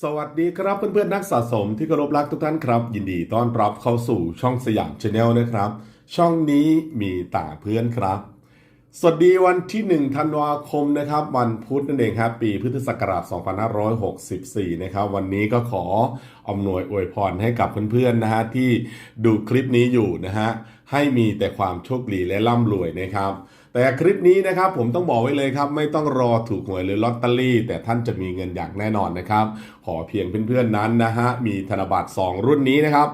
สวัสดีครับเพื่อนๆนักสะสมที่เคารพรักทุกท่านครับ ยินดีต้อนรับเข้าสู่ช่องสยามชาแนลนะครับ ช่องนี้มีต่าเพื่อนครับ สวัสดีวันที่1ธันวาคมนะครับ วันพุธนั่นเองครับปีพุทธศักราช 2564 นะครับ วันนี้ก็ขออำนวยอวยพรให้กับเพื่อนๆนะฮะที่ดูคลิปนี้อยู่นะฮะให้มีแต่ความโชคดีและร่ำรวยนะครับ แต่คลิปนี้นะครับผมต้องบอกไว้เลยครับ ไม่ต้องรอถูกหวยหรือลอตเตอรี่ แต่ท่านจะมีเงินอย่างแน่นอนนะครับ ขอเพียงเพื่อนๆนั้นนะฮะมีธนบัตร2 รุ่นนี้นะครับ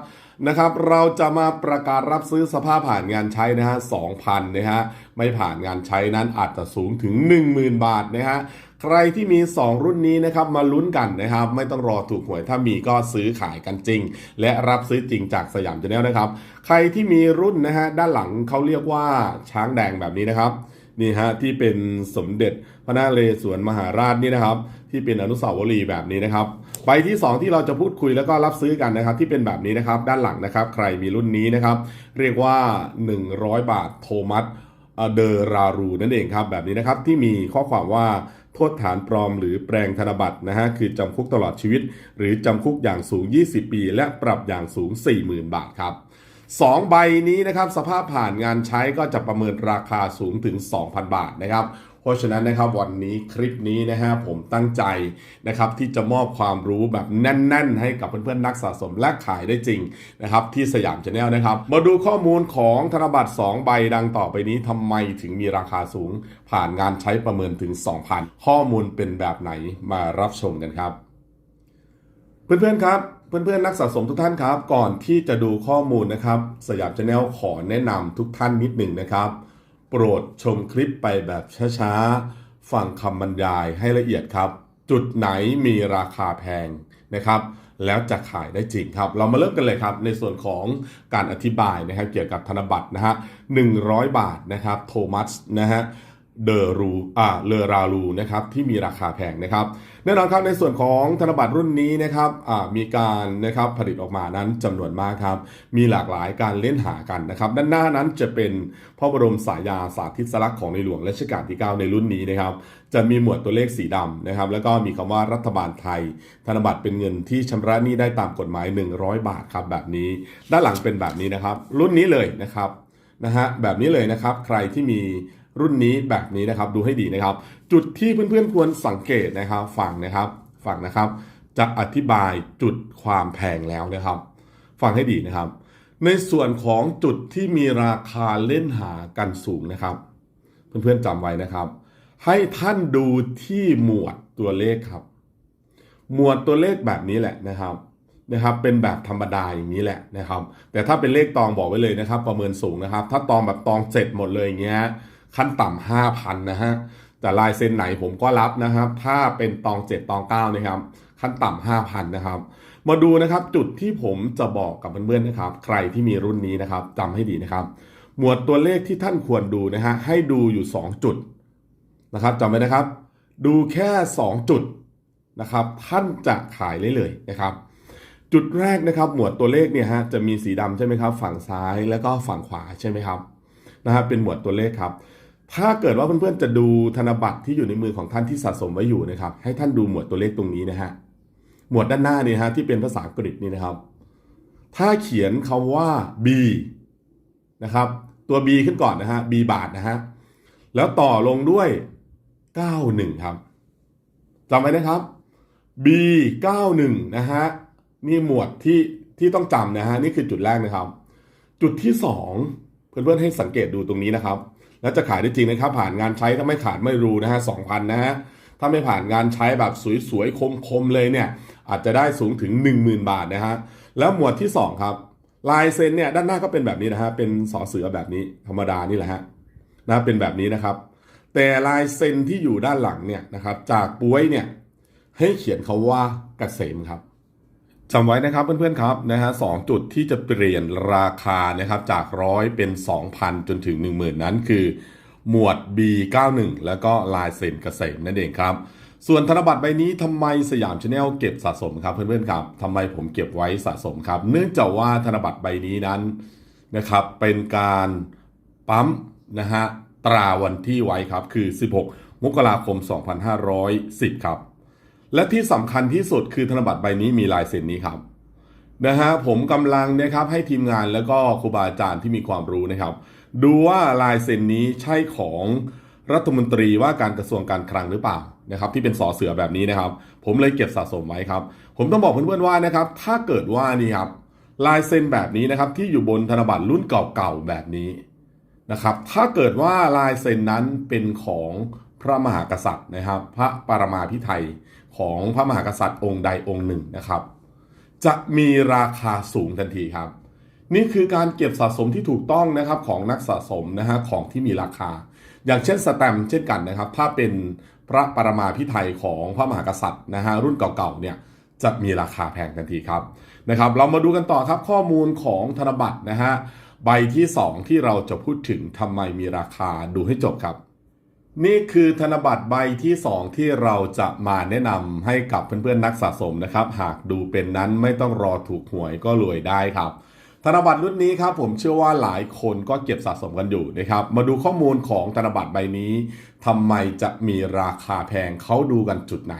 นะครับ เราจะมาประกาศรับซื้อสภาพผ่านงานใช้นะฮะ2,000นะฮะ ไม่ผ่านงานใช้นั้นอาจจะสูงถึง 10,000 บาทนะฮะใครที่มี 2 รุ่นนี้นะครับมาลุ้นกันนะครับ ไม่ต้องรอถูกหวยถ้ามีก็ซื้อขายกันจริง และรับซื้อจริงจากสยามชาแนลนะครับ ใครที่มีรุ่นนะฮะด้านหลังเขาเรียกว่าช้างแดงแบบนี้นะครับนี่ฮะที่เป็นสมเด็จพระนเรศวรมหาราชนี่นะครับ ที่เป็นอนุสาวรีย์แบบนี้นะครับใบที่ 2 ที่เราจะพูดคุยแล้วก็รับซื้อกันนะครับ ที่เป็นแบบนี้นะครับ ด้านหลังนะครับ ใครมีรุ่นนี้นะครับ เรียกว่า 100 บาทโทมัสเดอรารูนั่นเองครับ แบบนี้นะครับที่มีข้อความว่าโทษฐานปลอมหรือแปลงธนบัตรนะฮะคือจำคุกตลอดชีวิต หรือจำคุกอย่างสูง 20 ปี และปรับอย่างสูง 40,000 บาทครับสองใบนี้นะครับสภาพผ่านงานใช้ก็จะประเมินราคาสูงถึง 2,000 บาทนะครับ เพราะฉะนั้นนะครับวันนี้คลิปนี้นะฮะผมตั้งใจนะครับที่จะมอบความรู้แบบแน่น ๆ ให้กับเพื่อนๆนักสะสมและขายได้จริงนะครับที่สยามชาแนลนะครับ มาดูข้อมูลของธนบัตร 2 ใบดังต่อไปนี้ทำไมถึงมีราคาสูง ผ่านงานใช้ประเมินถึง 2,000 ข้อมูลเป็นแบบไหนมารับชมกันครับ เพื่อนๆครับเพื่อนๆนักสะสมทุกท่านครับ ก่อนที่จะดูข้อมูลนะครับ สยามชาแนลขอแนะนำทุกท่านนิดหนึ่งนะครับ โปรดชมคลิปไปแบบช้าๆ ฟังคำบรรยายให้ละเอียดครับ จุดไหนมีราคาแพงนะครับแล้วจะขายได้จริงครับ เรามาเริ่มกันเลยครับ ในส่วนของการอธิบายนะครับ เกี่ยวกับธนบัตรนะฮะ100 บาทนะครับ โทมัสนะฮะ เดอรูอ่าเลอรารูนะครับที่มีราคาแพงนะครับแน่นอนครับในส่วนของธนบัตรรุ่นนี้นะครับอ่ามีการนะครับผลิตออกมานั้นจำนวนมากครับ มีหลากหลายการเล่นหากันนะครับด้านหน้านั้นจะเป็นพระบรมสายาสาธิสลักษณ์ของในหลวงรัชกาลที่ 9 ในรุ่นนี้นะครับจะมีหมวดตัวเลขสีดำนะครับแล้วก็มีคำว่ารัฐบาลไทย ธนบัตรเป็นเงินที่ชำระหนี้ได้ตามกฎหมาย 100 บาทครับแบบนี้ ด้านหลังเป็นแบบนี้นะครับ รุ่นนี้เลยนะครับนะฮะแบบนี้เลยนะครับใครที่มี รุ่นนี้แบบนี้นะครับดูให้ดีนะครับ จุดที่เพื่อนๆควรสังเกตนะครับฟังนะครับฟังนะครับ จะอธิบายจุดความแพงแล้วนะครับ ฟังให้ดีนะครับ ในส่วนของจุดที่มีราคาเล่นหากันสูงนะครับ เพื่อนๆจำไว้นะครับ ให้ท่านดูที่หมวดตัวเลขครับ หมวดตัวเลขแบบนี้แหละนะครับนะครับเป็นแบบธรรมดาอย่างนี้แหละนะครับ แต่ถ้าเป็นเลขตองบอกไว้เลยนะครับ ประเมินสูงนะครับ ถ้าตองแบบตองเสร็จหมดเลยอย่างเงี้ย ขั้นต่ำห้าพันนะฮะแต่ลายเซ็นไหนผมก็รับนะครับ ถ้าเป็นตองเจ็ดตองเก้านะครับ ขั้นต่ำห้าพันนะครับ มาดูนะครับจุดที่ผมจะบอกกับเพื่อนๆนะครับ ใครที่มีรุ่นนี้นะครับจำให้ดีนะครับ หมวดตัวเลขที่ท่านควรดูนะฮะให้ดูอยู่ 2 จุดนะครับจำไว้นะครับ ดูแค่ 2 จุดนะครับ ท่านจะขายได้เลยนะครับ จุดแรกนะครับ หมวดตัวเลขเนี่ยฮะจะมีสีดำใช่ไหมครับ ฝั่งซ้ายแล้วก็ฝั่งขวาใช่ไหมครับนะฮะเป็นหมวดตัวเลขครับ ถ้าเกิดว่าเพื่อนๆจะดูธนบัตรที่อยู่ในมือของท่านที่สะสมไว้อยู่นะครับ ให้ท่านดูหมวดตัวเลขตรงนี้นะฮะ หมวดด้านหน้านี่ฮะที่เป็นภาษาอังกฤษนี่นะครับ ถ้าเขียนคำว่า B นะครับ ตัว B ขึ้นก่อนนะฮะ B บาทนะฮะ แล้วต่อลงด้วย 91 ครับจำไว้นะครับ B 91นะฮะ นี่หมวดที่ที่ต้องจำนะฮะ นี่คือจุดแรกนะครับ จุดที่ 2 เพื่อนๆให้สังเกตดูตรงนี้นะครับ แล้วจะขายได้จริงนะครับผ่านงานใช้ถ้าไม่ขาดไม่รู้นะฮะ2,000นะฮะถ้าไม่ผ่านงานใช้แบบสวยๆคมๆเลยเนี่ยอาจจะได้สูงถึง 10,000 บาทนะฮะแล้วหมวดที่ 2 ครับลายเซ็นเนี่ยด้านหน้าก็เป็นแบบนี้นะฮะเป็นสอเสือแบบนี้ธรรมดานี่แหละฮะนะเป็นแบบนี้นะครับ แต่ลายเซ็นที่อยู่ด้านหลังเนี่ยนะครับจากป้วยเนี่ยให้เขียนคาว่าเกษมครับ จำไว้นะครับเพื่อนๆครับนะฮะสองจุดที่จะเปลี่ยนราคานะครับจากร้อยเป็น 2,000 จนถึง 10,000 นั้นคือ หมวด B91 แล้วก็ลายเซ็นเกษมนั่นเองครับ ส่วนธนบัตรใบนี้ทำไมสยามชาแนลเก็บสะสมครับเพื่อนๆครับทำไมผมเก็บไว้สะสมครับ เนื่องจากว่าธนบัตรใบนี้นั้นนะครับเป็นการปั๊มนะฮะตราวันที่ไว้ครับคือ 16 มกราคม 2510 ครับ และที่สำคัญที่สุดคือธนบัตรใบนี้มีลายเซ็นนี้ครับนะฮะผมกำลังนะครับให้ทีมงานแล้วก็ครูบาอาจารย์ที่มีความรู้นะครับ ดูว่าลายเซ็นนี้ใช่ของรัฐมนตรีว่าการกระทรวงการคลังหรือเปล่านะครับที่เป็นสอเสือแบบนี้นะครับ ผมเลยเก็บสะสมไว้ครับ ผมต้องบอกเพื่อนๆว่านะครับ ถ้าเกิดว่านี่ครับลายเซ็นแบบนี้นะครับที่อยู่บนธนบัตรรุ่นเก่าๆแบบนี้นะครับ ถ้าเกิดว่าลายเซ็นนั้นเป็นของพระมหากษัตริย์นะครับ พระปรมาภิไธย ของพระมหากษัตริย์องค์ใดองค์หนึ่งนะครับ จะมีราคาสูงทันทีครับ นี่คือการเก็บสะสมที่ถูกต้องนะครับของนักสะสมนะฮะของที่มีราคา อย่างเช่นสแตมป์เช่นกันนะครับ ถ้าเป็นพระปรมาภิไธยของพระมหากษัตริย์นะฮะรุ่นเก่าๆเนี่ยจะมีราคาแพงทันทีครับนะครับ เรามาดูกันต่อครับข้อมูลของธนบัตรนะฮะใบที่ 2 ที่เราจะพูดถึงทำไมมีราคาดูให้จบครับ นี่คือธนบัตรใบที่ 2 ที่เราจะมาแนะนำให้กับเพื่อนๆนักสะสมนะครับ หากดูเป็นนั้นไม่ต้องรอถูกหวยก็รวยได้ครับ ธนบัตรรุ่นนี้ครับผมเชื่อว่าหลายคนก็เก็บสะสมกันอยู่นะครับ มาดูข้อมูลของธนบัตรใบนี้ทำไมจะมีราคาแพงเขาดูกันจุดไหน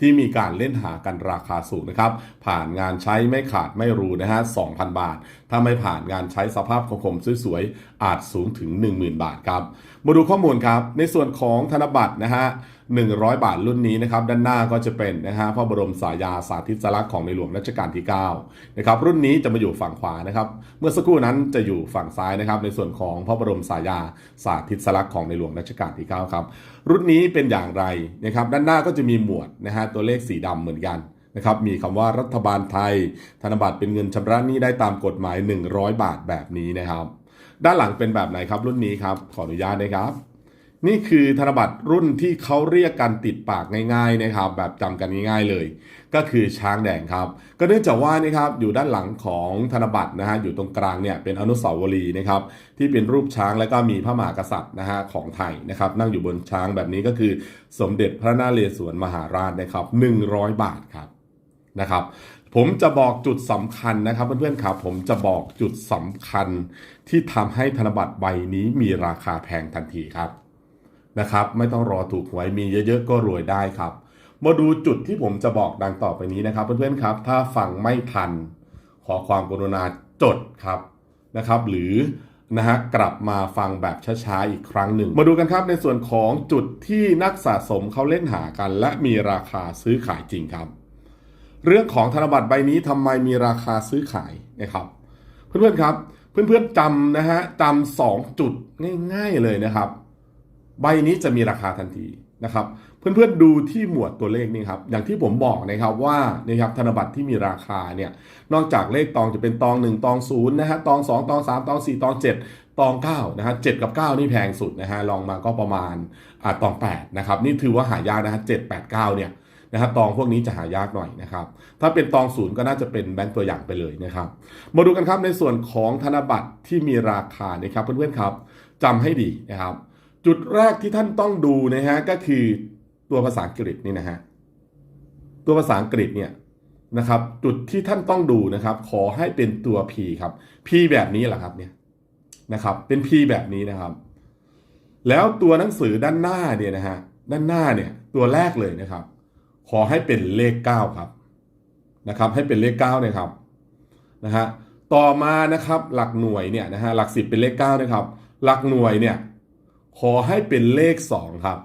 ที่มีการเล่นหากันราคาสูงนะครับ ผ่านงานใช้ไม่ขาดไม่รูนะฮะ2,000 บาท ถ้าไม่ผ่านงานใช้สภาพคมๆสวยๆอาจสูงถึง 10,000 บาทครับ มาดูข้อมูลครับในส่วนของธนบัตรนะฮะ 100 บาทรุ่นนี้นะครับด้านหน้าก็จะเป็นนะฮะพระบรมสายาสาธิสลักษณ์ของในหลวงรัชกาลที่9นะครับรุ่นนี้จะมาอยู่ฝั่งขวานะครับเมื่อสักครู่นั้นจะอยู่ฝั่งซ้ายนะครับในส่วนของพระบรมสายาสาธิสลักษณ์ของในหลวงรัชกาลที่9ครับรุ่นนี้เป็นอย่างไรนะครับด้านหน้าก็จะมีหมวดนะฮะตัวเลขสีดำเหมือนกันนะครับมีคำว่ารัฐบาลไทย ธนบัตรเป็นเงินชำระหนี้ได้ตามกฎหมาย 100 บาทแบบนี้นะครับ ด้านหลังเป็นแบบไหนครับรุ่นนี้ครับ ขออนุญาตนะครับ นี่คือธนบัตรรุ่นที่เขาเรียกกันติดปากง่ายๆนะครับแบบจำกันง่ายๆเลย ก็คือช้างแดงครับ ก็เนื่องจากว่านี่ครับอยู่ด้านหลังของธนบัตรนะฮะอยู่ตรงกลางเนี่ยเป็นอนุสาวรีย์นะครับที่เป็นรูปช้างแล้วก็มีพระมหากษัตริย์นะฮะของไทยนะครับนั่งอยู่บนช้างแบบนี้ก็คือสมเด็จพระนเรศวรมหาราชนะครับ100 บาทครับนะครับผมจะบอกจุดสำคัญนะครับเพื่อนๆครับผมจะบอกจุดสำคัญที่ทำให้ธนบัตรใบนี้มีราคาแพงทันทีครับ นะครับ ไม่ต้องรอถูกหวยมีเยอะๆ ก็รวยได้ครับ มาดูจุดที่ผมจะบอกดังต่อไปนี้นะครับ เพื่อนๆครับ ถ้าฟังไม่ทัน ขอความกรุณาจดครับนะครับ หรือนะฮะกลับมาฟังแบบช้าๆอีกครั้งหนึ่ง มาดูกันครับในส่วนของจุดที่นักสะสมเขาเล่นหากัน และมีราคาซื้อขายจริงครับ เรื่องของธนบัตรใบนี้ทำไมมีราคาซื้อขายนะครับ เพื่อนๆครับ เพื่อนๆจำนะฮะจำสองจุดง่าย ๆเลยนะครับ ใบนี้จะมีราคาทันทีนะครับเพื่อนๆดูที่หมวดตัวเลขนี่ครับอย่างที่ผมบอกนะครับว่านะครับธนบัตรที่มีราคาเนี่ยนอกจากเลขตองจะเป็นตอง 1 ตอง0นะฮะตอง 2 ตอง 3 ตอง 4 ตอง 7 ตอง9นะฮะ7กับ 9 นี่แพงสุดนะฮะลองมาก็ประมาณอ่าตอง8นะครับนี่ถือว่าหายากนะฮะ7 8 9เนี่ยนะฮะตองพวกนี้จะหายากหน่อยนะครับถ้าเป็นตองศูนย์ก็น่าจะเป็นแบงก์ตัวอย่างไปเลยนะครับมาดูกันครับในส่วนของธนบัตรที่มีราคานะครับเพื่อนๆครับจำให้ดีนะครับ จุดแรกที่ท่านต้องดูนะฮะก็คือตัวภาษาอังกฤษนี่นะฮะตัวภาษาอังกฤษเนี่ยนะครับ จุดที่ท่านต้องดูนะครับ ขอให้เป็นตัว P ครับ P แบบนี้แหละครับเนี่ยนะครับ เป็น P แบบนี้นะครับ แล้วตัวหนังสือด้านหน้าเนี่ยนะฮะด้านหน้าเนี่ยตัวแรกเลยนะครับ ขอให้เป็นเลข 9 ครับนะครับ ให้เป็นเลข9นะครับนะฮะต่อมานะครับหลักหน่วยเนี่ยนะฮะหลักสิบเป็นเลข9นะครับ หลักหน่วยเนี่ย ขอให้เป็นเลข 2 ครับ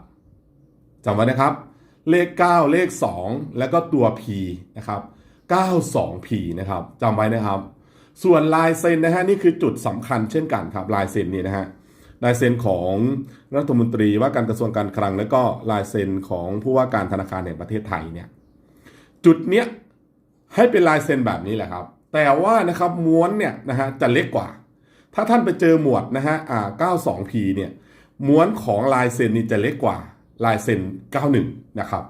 จำไว้นะครับ เลข 9 เลข 2 แล้วก็ตัว P นะครับ 92P นะครับจำไว้นะครับ ส่วนลายเซ็นนะฮะนี่คือจุดสำคัญเช่นกันครับลายเซ็นนี่นะฮะลายเซ็นของรัฐมนตรีว่าการกระทรวงการคลัง แล้วก็ลายเซ็นของผู้ว่าการธนาคารแห่งประเทศไทยเนี่ยจุดเนี้ยให้เป็นลายเซ็นแบบนี้แหละครับ แต่ว่านะครับม้วนเนี่ยนะฮะจะเล็กกว่า ถ้าท่านไปเจอหมวดนะฮะอ่า 92P เนี่ย ม้วนของลายเซ็นนี่จะเล็กกว่าลายเซ็น 91 นะครับ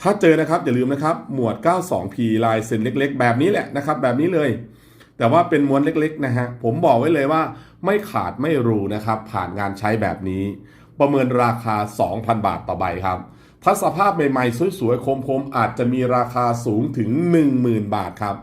ถ้าเจอนะครับ อย่าลืมนะครับ หมวด 92P ลายเซ็นเล็ก ๆ แบบนี้แหละนะครับ แบบนี้เลย แต่ว่าเป็นม้วนเล็ก ๆ นะฮะ ผมบอกไว้เลยว่าไม่ขาดไม่รูนะครับ ผ่านงานใช้แบบนี้ ประเมินราคา 2,000 บาทต่อใบครับ ถ้าสภาพใหม่ ๆ สวย ๆ คม ๆ อาจจะมีราคาสูงถึง 10,000 บาทครับ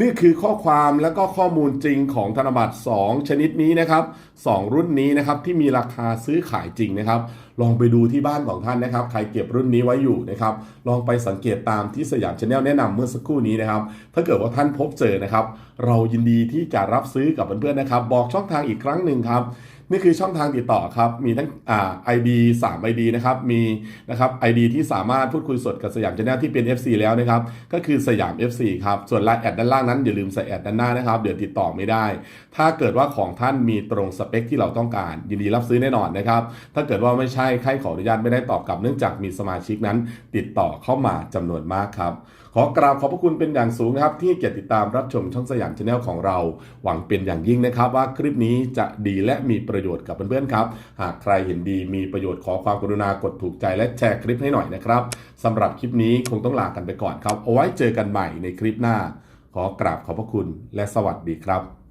นี่คือข้อความและก็ข้อมูลจริงของธนบัตร 2 ชนิดนี้นะครับสองรุ่นนี้นะครับที่มีราคาซื้อขายจริงนะครับ ลองไปดูที่บ้านของท่านนะครับ ใครเก็บรุ่นนี้ไว้อยู่นะครับ ลองไปสังเกตตามที่สยามชาแนลแนะนำเมื่อสักครู่นี้นะครับ ถ้าเกิดว่าท่านพบเจอนะครับ เรายินดีที่จะรับซื้อกับเพื่อนๆนะครับ บอกช่องทางอีกครั้งหนึ่งครับ นี่คือช่องทางติดต่อครับ มีทั้งอ่า ID 3 ID นะครับ มีนะครับ ID ที่สามารถพูดคุยสดกับสยามชาแนลที่เป็น FC แล้วนะครับ ก็คือสยาม FC ครับ ส่วนไลน์แอดด้านล่างนั้นอย่าลืมใส่แอดด้านหน้านะครับ เดี๋ยวติดต่อไม่ได้ ถ้าเกิดว่าของท่านมีตรงสเปคที่เราต้องการ ยินดีรับซื้อแน่นอนนะครับ ถ้าเกิดว่าไม่ใช่ใครขออนุญาตไม่ได้ตอบกลับเนื่องจากมีสมาชิกนั้น ติดต่อเข้ามาจำนวนมากครับ ขอกราบขอบพระคุณเป็นอย่างสูงนะครับ ที่เกียรติติดตามรับชมช่องสยามชาแนลของเรา หวังเป็นอย่างยิ่งนะครับ ว่าคลิปนี้จะดีและมีประโยชน์กับเพื่อนๆครับ หากใครเห็นดีมีประโยชน์ขอความกรุณากดถูกใจและแชร์คลิปให้หน่อยนะครับสำหรับคลิปนี้คงต้องลากันไปก่อนครับ เอาไว้เจอกันใหม่ในคลิปหน้า ขอกราบขอบพระคุณและสวัสดีครับ